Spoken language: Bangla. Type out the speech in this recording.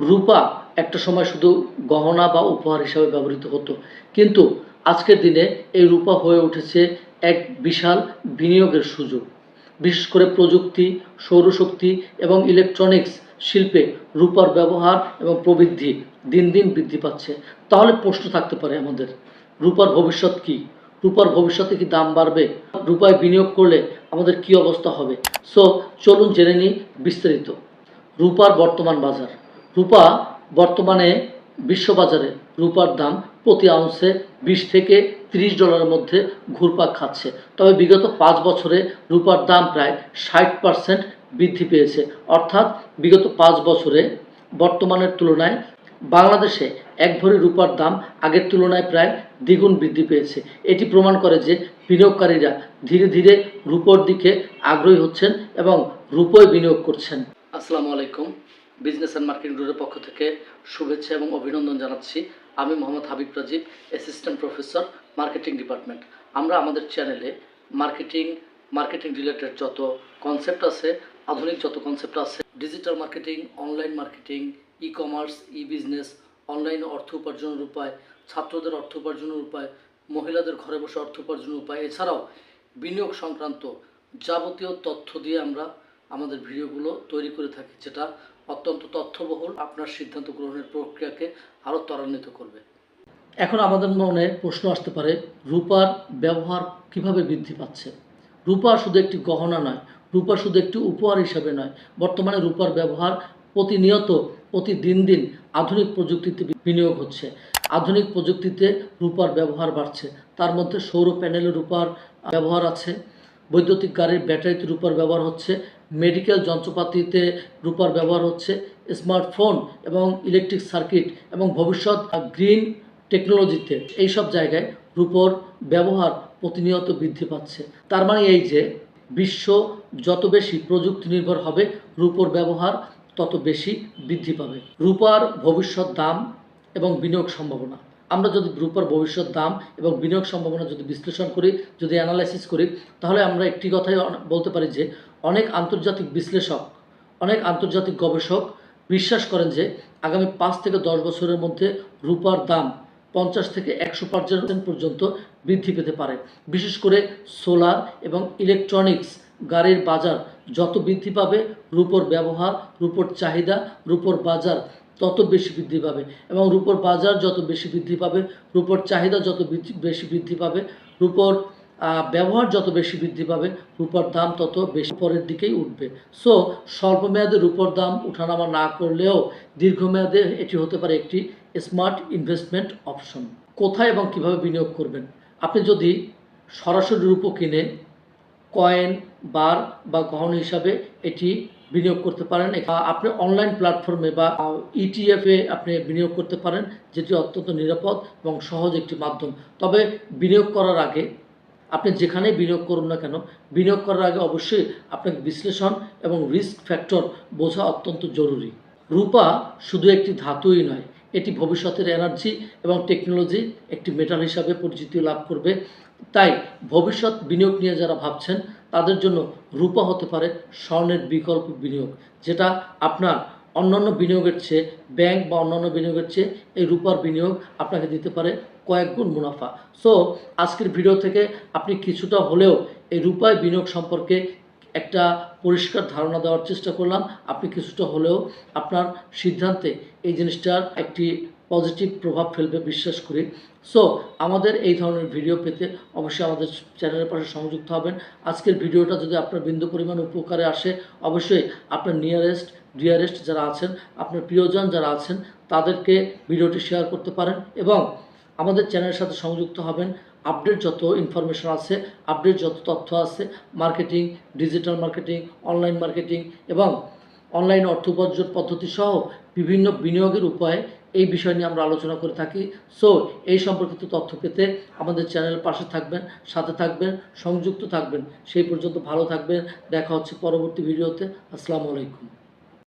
রূপা একটা সময় শুধু গহনা বা উপহার হিসাবে ব্যবহৃত হতো। কিন্তু আজকের দিনে এই রূপা হয়ে উঠেছে এক বিশাল বিনিয়োগের সুযোগ। বিশেষ করে প্রযুক্তি, সৌরশক্তি এবং ইলেকট্রনিক্স শিল্পে রূপার ব্যবহার এবং প্রবৃদ্ধি দিন দিন বৃদ্ধি পাচ্ছে। তাহলে প্রশ্ন থাকতে পারে আমাদের, রূপার ভবিষ্যৎ কি? রূপার ভবিষ্যতে কি দাম বাড়বে? রূপায় বিনিয়োগ করলে আমাদের কি অবস্থা হবে? সো চলুন জেনে নিই বিস্তারিত। রূপার বর্তমান বাজার। রূপা বর্তমানে বিশ্ববাজারে রূপার দাম প্রতি আউন্সে বিশ থেকে তিরিশ ডলারের মধ্যে ঘুরপাক খাচ্ছে। তবে বিগত পাঁচ বছরে রূপার দাম প্রায় ষাট পার্সেন্ট বৃদ্ধি পেয়েছে। অর্থাৎ বিগত পাঁচ বছরে বর্তমানের তুলনায় বাংলাদেশে এক ভরি রূপার দাম আগের তুলনায় প্রায় দ্বিগুণ বৃদ্ধি পেয়েছে। এটি প্রমাণ করে যে বিনিয়োগকারীরা ধীরে ধীরে রূপোর দিকে আগ্রহী হচ্ছেন এবং রূপোয় বিনিয়োগ করছেন। আসসালামু আলাইকুম। বিজনেস অ্যান্ড মার্কেটিং গ্রুপের পক্ষ থেকে শুভেচ্ছা এবং অভিনন্দন জানাচ্ছি। আমি Mohammad Habib Rajib assistant professor marketing department আমরা আমাদের চ্যানেলে মার্কেটিং মার্কেটিং রিলেটেড যত কনসেপ্ট আছে, আধুনিক যত কনসেপ্ট আছে digital marketing online marketing e commerce e business online অর্থ উপার্জনের উপায়, ছাত্রদের অর্থ উপার্জনের উপায়, মহিলাদের ঘরে বসে অর্থ উপার্জনের উপায়, এছাড়াও বিনিয়োগ সংক্রান্ত যাবতীয় তথ্য দিয়ে আমরা আমাদের ভিডিওগুলো তৈরি করে থাকি, যেটা অত্যন্ত তথ্যবহুল। আপনার সিদ্ধান্ত গ্রহণের প্রক্রিয়াকে আরও ত্বরান্বিত করবে। এখন আমাদের মনে প্রশ্ন আসতে পারে, রূপার ব্যবহার কীভাবে বৃদ্ধি পাচ্ছে? রূপা শুধু একটি গহনা নয় রূপা শুধু একটি উপহার হিসাবে নয়, বর্তমানে রূপার ব্যবহার প্রতিনিয়ত, প্রতি দিন দিন আধুনিক প্রযুক্তিতে বিনিয়োগ হচ্ছে। আধুনিক প্রযুক্তিতে রূপার ব্যবহার বাড়ছে। তার মধ্যে সৌর প্যানেলে রূপার ব্যবহার আছে, বৈদ্যুতিক গাড়ির ব্যাটারিতে রূপার ব্যবহার হচ্ছে মেডিকেল যন্ত্রপাতিতে রূপার ব্যবহার হচ্ছে, স্মার্টফোন এবং ইলেকট্রিক সার্কিট এবং ভবিষ্যৎ গ্রিন টেকনোলজিতে। এইসব জায়গায় রূপর ব্যবহার প্রতিনিয়ত বৃদ্ধি পাচ্ছে। তার মানে এই যে, বিশ্ব যত বেশি প্রযুক্তি নির্ভর হবে, রূপর ব্যবহার তত বেশি বৃদ্ধি পাবে। রূপার ভবিষ্যৎ দাম এবং বিনিয়োগ সম্ভাবনা। আমরা যদি রূপার ভবিষ্যৎ দাম এবং বিনিয়োগ সম্ভাবনা যদি বিশ্লেষণ করি, যদি অ্যানালাইসিস করি, তাহলে আমরা একটি কথাই বলতে পারি যে, অনেক আন্তর্জাতিক বিশ্লেষক, অনেক আন্তর্জাতিক গবেষক বিশ্বাস করেন যে, আগামী পাঁচ থেকে দশ বছরের মধ্যে রূপার দাম পঞ্চাশ থেকে একশো পার্সেন্ট পর্যন্ত বৃদ্ধি পেতে পারে। বিশেষ করে সোলার এবং ইলেকট্রনিক্স গাড়ির বাজার যত বৃদ্ধি পাবে, রূপোর ব্যবহার, রূপোর চাহিদা, রূপোর বাজার তত বেশি বৃদ্ধি পাবে এবং রূপোর বাজার যত বেশি বৃদ্ধি পাবে, রূপোর চাহিদা যত বেশি বৃদ্ধি পাবে, রূপোর ব্যবহার যত বেশি বৃদ্ধি পাবে, রূপার দাম তত বেশি পরের দিকেই উঠবে। সো স্বল্পমেয়াদে রূপর দাম উঠানামা না করলেও দীর্ঘমেয়াদে এটি হতে পারে একটি স্মার্ট ইনভেস্টমেন্ট অপশন কোথায় এবং কীভাবে বিনিয়োগ করবেন? আপনি যদি সরাসরি রূপো কিনে কয়েন বার বা গহন হিসাবে এটি বিনিয়োগ করতে পারেন। আপনি অনলাইন প্ল্যাটফর্মে বা ইটিএফ এ আপনি বিনিয়োগ করতে পারেন, যেটি অত্যন্ত নিরাপদ এবং সহজ একটি মাধ্যম। তবে বিনিয়োগ করার আগে, আপনি যেখানে বিনিয়োগ করুন না কেন, বিনিয়োগ করার আগে অবশ্যই আপনাকে বিশ্লেষণ এবং রিস্ক ফ্যাক্টর বোঝা অত্যন্ত জরুরি। রূপা শুধু একটি ধাতুই নয়, এটি ভবিষ্যতের এনার্জি এবং টেকনোলজি একটি মেটাল হিসাবে পরিচিতি লাভ করবে। তাই ভবিষ্যৎ বিনিয়োগ নিয়ে যারা ভাবছেন, তাদের জন্য রূপা হতে পারে স্বর্ণের বিকল্প বিনিয়োগ, যেটা আপনার অন্যান্য বিনিয়োগের চেয়ে ব্যাংক বা অন্যান্য বিনিয়োগের চেয়ে এই রূপার বিনিয়োগ আপনাকে দিতে পারে কয়েক গুণ মুনাফা। সো আজকের ভিডিও থেকে আপনি কিছুটা হলেও এই রূপায় বিনিয়োগ সম্পর্কে একটা পরিষ্কার ধারণা দেওয়ার চেষ্টা করলাম। আপনি কিছুটা হলেও আপনার সিদ্ধান্তে এই জিনিসটার একটি পজিটিভ প্রভাব ফেলবে বিশ্বাস করি। সো আমাদের এই ধরনের ভিডিও পেতে অবশ্যই আমাদের চ্যানেলের পাশে সংযুক্ত হবেন। আজকের ভিডিওটা যদি আপনার বিন্দু পরিমাণ উপকারে আসে, অবশ্যই আপনার নিয়ারেস্ট ডিয়ারেস্ট যারা আছেন, আপনার প্রিয়জন যারা আছেন, তাদেরকে ভিডিওটি শেয়ার করতে পারেন এবং আমাদের চ্যানেলের সাথে সংযুক্ত হবেন। আপডেট যত ইনফরমেশন আছে আপডেট যত তথ্য আছে marketing digital marketing online marketing এবং অনলাইন অর্থ উপার্জন পদ্ধতি সহ বিভিন্ন বিনিয়োগের উপায় এই বিষয় নিয়ে আমরা আলোচনা করে থাকি। সো এই সম্পর্কিত তথ্য পেতে আমাদের চ্যানেলের পাশে থাকবেন, সাথে থাকবেন, সংযুক্ত থাকবেন। সেই পর্যন্ত ভালো থাকবেন। দেখা হচ্ছে পরবর্তী ভিডিওতে। আসসালামু আলাইকুম।